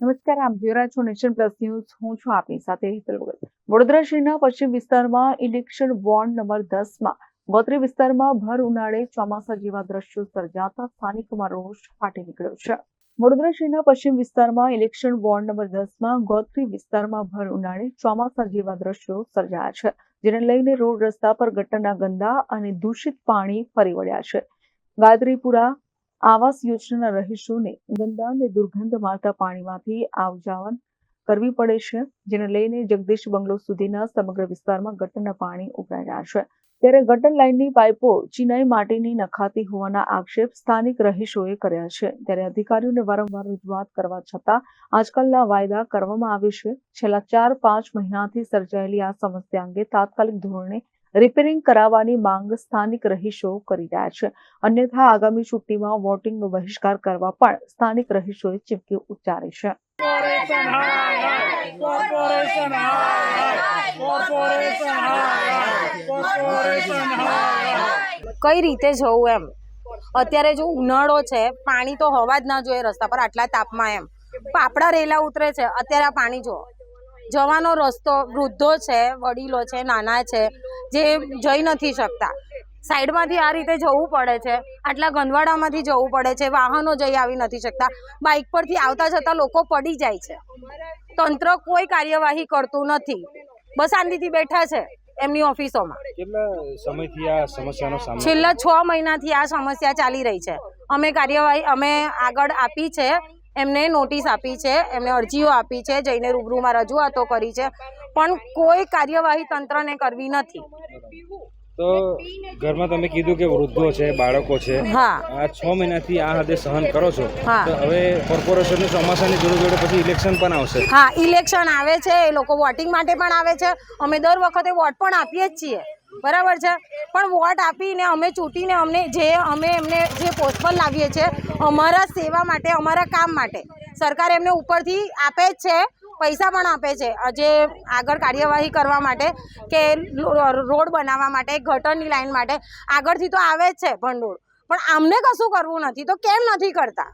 નમસ્કાર આપ જોઈ રહ્યા છો નેશન પ્લસ ન્યૂઝ. હું છું આપની સાથે વડોદરા શહેરના પશ્ચિમ વિસ્તારમાં ઇલેક્શન વોર્ડ નંબર દસમાં ગોત્રી વિસ્તારમાં ભર ઉનાળે ચોમાસા જેવા દ્રશ્યો સર્જાતા સ્થાનિકોમાં રોષ ફાટી નીકળ્યો છે. વડોદરા શહેરના પશ્ચિમ વિસ્તારમાં ઇલેક્શન વોર્ડ નંબર દસમાં ગોત્રી વિસ્તારમાં ભર ઉનાળે ચોમાસા જેવા દ્રશ્યો સર્જાયા છે, જેને લઈને રોડ રસ્તા પર ગટરના ગંદા અને દૂષિત પાણી ફરી વળ્યા છે. ગાયત્રીપુરા આવાસ યોજનાના રહીશોને ગંદા અને દુર્ગંધ મારતા પાણીમાંથી આવજાવન કરવી પડે છે, જેને લઈને જગદીશ બંગલો સુધીના સમગ્ર વિસ્તારમાં ગટરના પાણી ઉભરાઈ રહ્યા છે. ત્યારે ગટર લાઇનની પાઇપો ચિનાઈ માટીની નખાતી હોવાના આક્ષેપ સ્થાનિક રહીશોએ કર્યા છે. ત્યારે અધિકારીઓને વારંવાર રજૂઆત કરવા છતાં આજકાલના વાયદા કરવામાં આવે છે. છેલ્લા ચાર પાંચ મહિનાથી સર્જાયેલી આ સમસ્યા અંગે તાત્કાલિક ધોરણે રિપેરિંગ કરાવવાની માંગ સ્થાનિક રહીશો કરી રહ્યા છે. અન્યથા આગામી ચૂંટણીમાં વોટિંગનો બહિષ્કાર કરવા પણ સ્થાનિક રહીશોએ ચીમકી ઉચ્ચારી છે. કઈ રીતે જવું એમ? અત્યારે જો ઉનાળો છે પાણી તો હોવા જ ના જોઈએ રસ્તા પર આટલા તાપમાં એમ. પાપડા રેલા ઉતરે છે અત્યારે આ પાણી જો જવાનો રસ્તો વૃદ્ધો છે વડીલો છે નાના છે જે જઈ નથી શકતા. સાઈડમાંથી આ રીતે જવું પડે છે આટલા ગંદવાડામાંથી જવું પડે છે વાહનો જઈ આવી નથી શકતા બાઇક પરથી આવતા જતા લોકો પડી જાય છે. તંત્ર કોઈ કાર્યવાહી કરતું નથી. બસ શાંતિથી બેઠા છે એમની ઓફિસોમાં. કેટલા સમયથી આ સમસ્યાનો સામનો છેલ્લા છ મહિનાથી આ સમસ્યા ચાલી રહી છે. અમે કાર્યવાહી અમે આગળ આપી છે. એમને નોટિસ આપી છે એમને અરજીઓ આપી છે જઈને રૂબરૂમાં રજૂઆતો કરી છે. પણ કોઈ કાર્યવાહી તંત્રને કરવી નથી. તો ઘરમાં તમે કીધું કે વૃદ્ધો છે બાળકો છે. હા. આ છ મહિનાથી આ હદે સહન કરો છો. હા. તો હવે કોર્પોરેશન ચોમાસાની જોડે જોડે પછી ઇલેક્શન પણ આવશે. હા ઇલેક્શન આવે છે એ લોકો વોટિંગ માટે પણ આવે છે. અમે દર વખતે વોટ પણ આપીએ જ છીએ. બરાબર છે? પણ વોટ આપીને અમે ચૂંટીને અમને જે અમે એમને જે પોસ્ટ પર લાવીએ છીએ, અમારા સેવા માટે, અમારા કામ માટે. સરકાર એમને ઉપરથી આપે જ છે, પૈસા પણ આપે છે. જે આગળ કાર્યવાહી કરવા માટે કે રોડ બનાવવા માટે, ગટરની લાઈન માટે આગળથી તો આવે જ છે ભંડોળ. પણ આમને કશું કરવું નથી, તો કેમ નથી કરતા?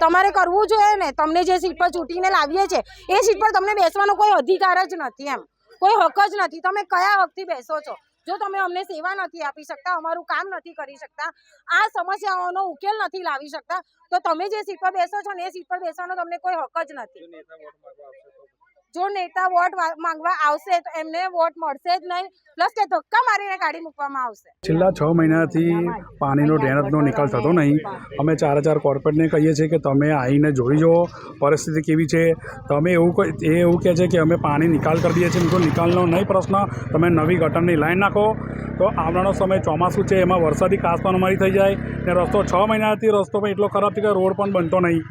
તમારે કરવું જોઈએ ને. તમને જે સીટ પર ચૂંટીને લાવીએ છે એ સીટ પર તમને બેસવાનો કોઈ અધિકાર જ નથી એમ. કોઈ હક જ નથી. તમે કયા હકથી બેસો છો? જો તમે અમને સેવા નથી આપી શકતા, અમારું કામ નથી કરી શકતા, આ સમસ્યાઓનો ઉકેલ નથી લાવી શકતા, તો તમે જે સીટ પર બેસો છો ને એ સીટ પર બેસવાનો તમને કોઈ હક જ નથી. જો નેતા વોટ માંગવા આવશે તો એમને વોટ મળશે જ નહીં. પ્લસ કે ધક્કા મારીને કાઢી મૂકવામાં આવશે. છેલ્લા છ મહિનાથી પાણીનો ડ્રેનેજનો નિકાલ થતો નહીં. અમે ચાર હજાર કોર્પોરેટને કહીએ છીએ કે તમે આવીને જોઈ જુઓ, પરિસ્થિતિ કેવી છે. તમે એવું એ એવું કહે છે કે અમે પાણી નિકાલ કરી દઈએ છીએ. તો નિકાલનો નહીં પ્રશ્ન. તમે નવી ગટરની લાઈન નાખો. તો આવનારો સમય ચોમાસું છે. એમાં વરસાદી કાસપાન અમારી થઈ જાય ને રસ્તો છ મહિનાથી રસ્તો પણ એટલો ખરાબ છે કે રોડ પણ બનતો નહીં.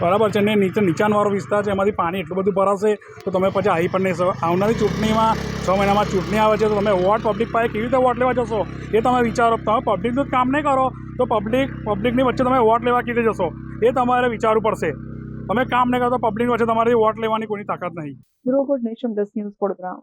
બરાબર છે. ને નીચે નીચાણવાળો વિસ્તાર છે, એમાંથી પાણી એટલું બધું ભરાશે, તો તમે પછી આવી પણ નહીં શકો. આવનારી ચૂંટણીમાં છ મહિનામાં ચૂંટણી આવે છે, તો તમે વોટ પબ્લિક પાસે કેવી રીતે વોટ લેવા જશો? એ તમે વિચારો. તમે પબ્લિકનું જ કામ નહીં કરો, તો પબ્લિક, પબ્લિકની વચ્ચે તમે વોટ લેવા રીતે જશો. એ તમારે વિચારવું પડશે. તમે કામ નહીં કરો, તો પબ્લિકની વચ્ચે તમારી વોટ લેવાની કોઈની તાકાત નહીં. Bureau nation news, Vadodara.